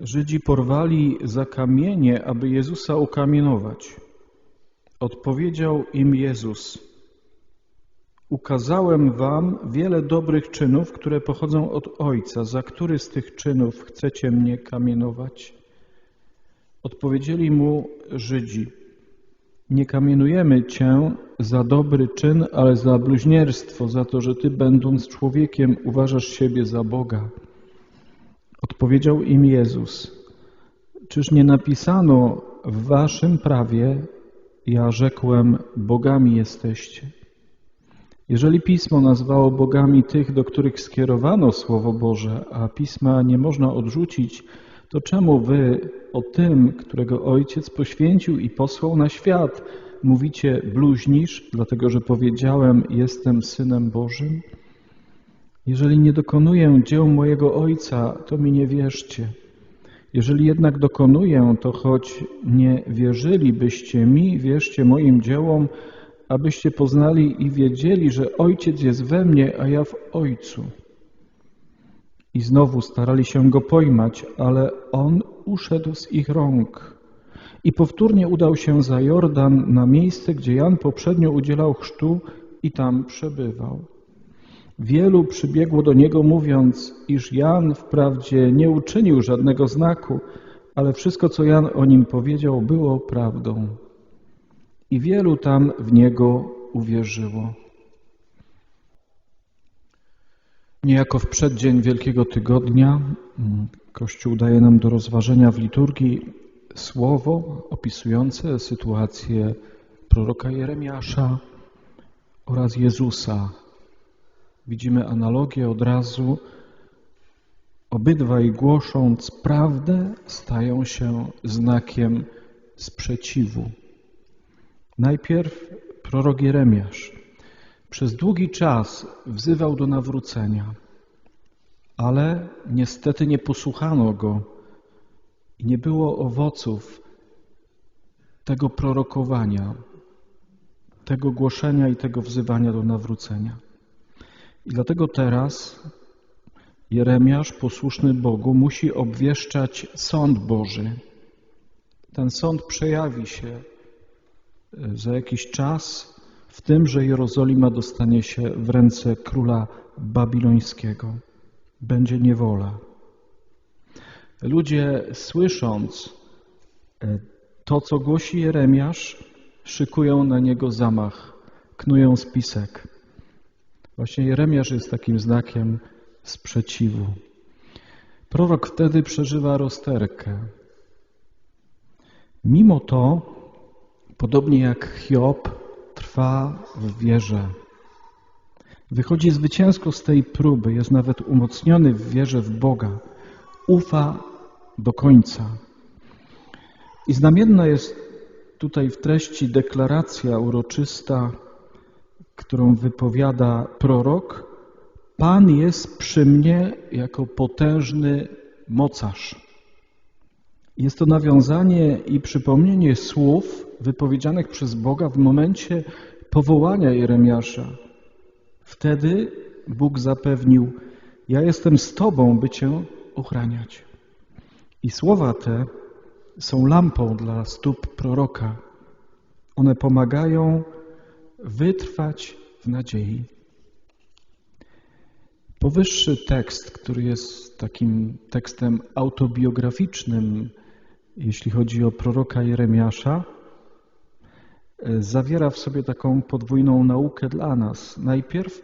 Żydzi porwali za kamienie, aby Jezusa ukamienować. Odpowiedział im Jezus: Ukazałem wam wiele dobrych czynów, które pochodzą od Ojca. Za który z tych czynów chcecie mnie kamienować? Odpowiedzieli mu Żydzi: Nie kamienujemy cię za dobry czyn, ale za bluźnierstwo, za to, że ty, będąc człowiekiem, uważasz siebie za Boga. Odpowiedział im Jezus: Czyż nie napisano w waszym prawie, ja rzekłem, bogami jesteście? Jeżeli pismo nazwało bogami tych, do których skierowano Słowo Boże, a pisma nie można odrzucić, to czemu wy o tym, którego Ojciec poświęcił i posłał na świat, mówicie bluźnisz, dlatego że powiedziałem, jestem Synem Bożym? Jeżeli nie dokonuję dzieł mojego Ojca, to mi nie wierzcie. Jeżeli jednak dokonuję, to choć nie wierzylibyście mi, wierzcie moim dziełom, abyście poznali i wiedzieli, że Ojciec jest we mnie, a ja w Ojcu. I znowu starali się go pojmać, ale on uszedł z ich rąk. I powtórnie udał się za Jordan na miejsce, gdzie Jan poprzednio udzielał chrztu i tam przebywał. Wielu przybiegło do niego, mówiąc, iż Jan wprawdzie nie uczynił żadnego znaku, ale wszystko, co Jan o nim powiedział, było prawdą. I wielu tam w niego uwierzyło. Niejako w przeddzień Wielkiego Tygodnia Kościół daje nam do rozważenia w liturgii słowo opisujące sytuację proroka Jeremiasza oraz Jezusa. Widzimy analogię od razu. Obydwaj głosząc prawdę stają się znakiem sprzeciwu. Najpierw prorok Jeremiasz przez długi czas wzywał do nawrócenia, ale niestety nie posłuchano go i nie było owoców tego prorokowania, tego głoszenia i tego wzywania do nawrócenia. I dlatego teraz Jeremiasz, posłuszny Bogu, musi obwieszczać sąd Boży. Ten sąd przejawi się za jakiś czas w tym, że Jerozolima dostanie się w ręce króla babilońskiego. Będzie niewola. Ludzie słysząc to, co głosi Jeremiasz, szykują na niego zamach, knują spisek. Właśnie Jeremiasz jest takim znakiem sprzeciwu. Prorok wtedy przeżywa rozterkę. Mimo to, podobnie jak Hiob, trwa w wierze. Wychodzi zwycięsko z tej próby, jest nawet umocniony w wierze w Boga. Ufa do końca. I znamienna jest tutaj w treści deklaracja uroczysta, którą wypowiada prorok. Pan jest przy mnie jako potężny mocarz. Jest to nawiązanie i przypomnienie słów wypowiedzianych przez Boga w momencie powołania Jeremiasza. Wtedy Bóg zapewnił: Ja jestem z Tobą, by Cię ochraniać. I słowa te są lampą dla stóp proroka. One pomagają wytrwać w nadziei. Powyższy tekst, który jest takim tekstem autobiograficznym, jeśli chodzi o proroka Jeremiasza, zawiera w sobie taką podwójną naukę dla nas. Najpierw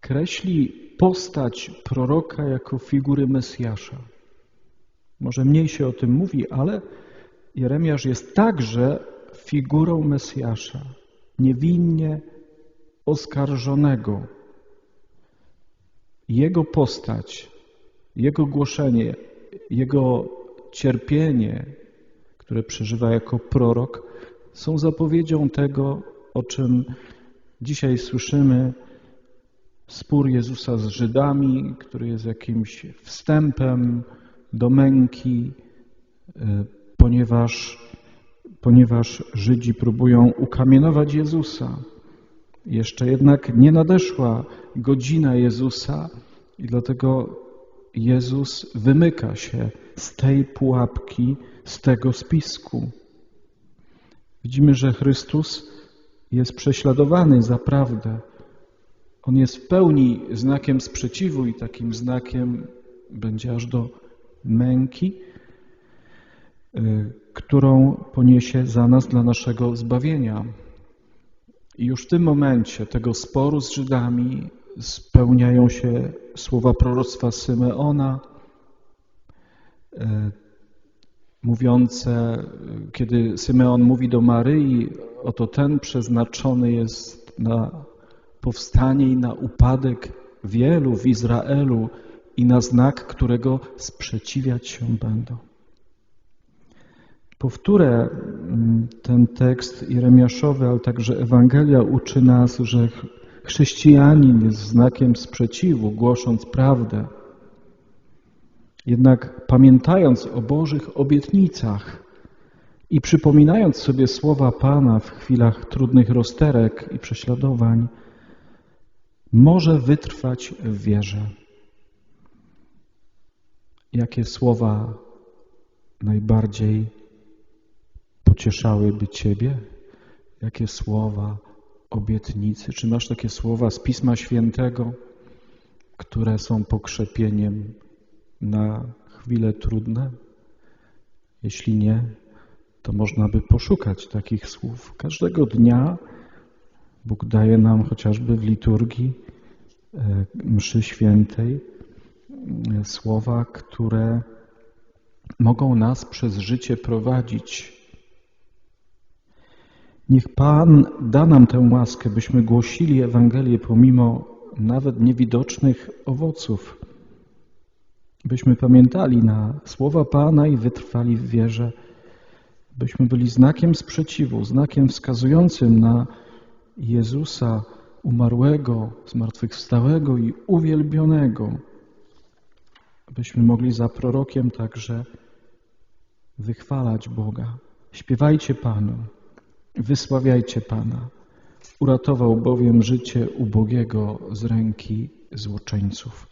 kreśli postać proroka jako figury Mesjasza. Może mniej się o tym mówi, ale Jeremiasz jest także figurą Mesjasza, niewinnie oskarżonego. Jego postać, jego głoszenie, jego cierpienie, które przeżywa jako prorok, są zapowiedzią tego, o czym dzisiaj słyszymy, spór Jezusa z Żydami, który jest jakimś wstępem do męki, ponieważ, ponieważ Żydzi próbują ukamienować Jezusa. Jeszcze jednak nie nadeszła godzina Jezusa i dlatego Jezus wymyka się z tej pułapki, z tego spisku. Widzimy, że Chrystus jest prześladowany za prawdę. On jest w pełni znakiem sprzeciwu i takim znakiem będzie aż do męki, którą poniesie za nas dla naszego zbawienia. I już w tym momencie tego sporu z Żydami spełniają się słowa proroctwa Symeona, y, mówiące, kiedy Symeon mówi do Maryi, oto ten przeznaczony jest na powstanie i na upadek wielu w Izraelu i na znak, którego sprzeciwiać się będą. Powtórę mm, ten tekst Jeremiaszowy, ale także Ewangelia uczy nas, że chrześcijanin jest znakiem sprzeciwu, głosząc prawdę. Jednak pamiętając o Bożych obietnicach i przypominając sobie słowa Pana w chwilach trudnych rozterek i prześladowań, może wytrwać w wierze. Jakie słowa najbardziej pocieszałyby Ciebie? Jakie słowa obietnicy? Czy masz takie słowa z Pisma Świętego, które są pokrzepieniem na chwile trudne? Jeśli nie, to można by poszukać takich słów. Każdego dnia Bóg daje nam chociażby w liturgii e, mszy świętej e, słowa, które mogą nas przez życie prowadzić. Niech Pan da nam tę łaskę, byśmy głosili Ewangelię pomimo nawet niewidocznych owoców, byśmy pamiętali na słowa Pana i wytrwali w wierze, byśmy byli znakiem sprzeciwu, znakiem wskazującym na Jezusa umarłego, zmartwychwstałego i uwielbionego, byśmy mogli za prorokiem także wychwalać Boga. Śpiewajcie Panu, wysławiajcie Pana. Uratował bowiem życie ubogiego z ręki złoczyńców.